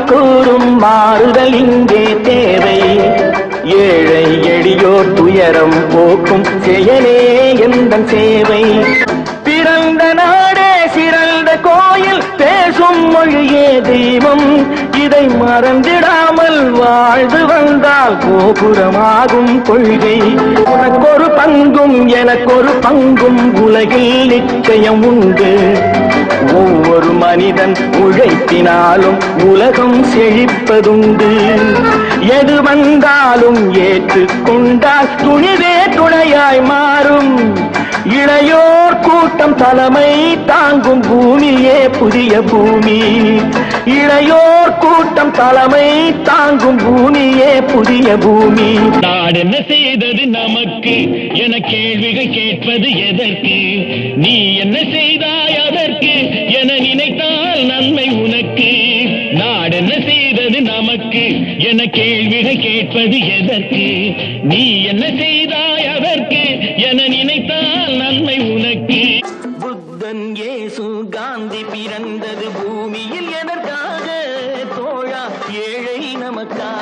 பாடம் கூறும் மாறுதல் இங்கே தேவை. ஏழை எளியோர் துயரம் போக்கும் செயலே எந்த சேவை. பிறந்த நாடே சிறந்த கோயில் பேசும் மொழியே தெய்வம். இதை மறந்திடாமல் வாழ்ந்து வந்தால் கோபுரமாகும் கொள்கை. உனக்கொரு பங்கும் எனக்கொரு பங்கும் உலகில் நிச்சயம் உண்டு. ஒவ்வொரு மனிதன் உழைப்பினாலும் உலகம் செழிப்பதுண்டு. எது வந்தாலும் ஏற்றுக்கொண்டால் துணிவே துணையாய் மாறும். இளையோர் கூட்டம் தலைமை தாங்கும் பூமியே புதிய பூமி. இளையோர் கூட்டம் தலைமை தாங்கும் பூமியே புதிய பூமி. நாடு என்ன செய்தது நமக்கு? என கேள்விகள் கேட்பது எதற்கு? நீ என்ன செய்தாய் அதற்கு? என நினைத்தால் நன்மை உனக்கு. நாடென்ன செய்தது நமக்கு? என கேள்விகள் கேட்பது எதற்கு? நீ என்ன செய்தாய் அதற்கு? என நினைத்தால் நன்மை உனக்கு. புத்தன் ஏசு காந்தி பிறந்தது பூமியில் எதற்காக? தோழா ஏழை நமக்கா?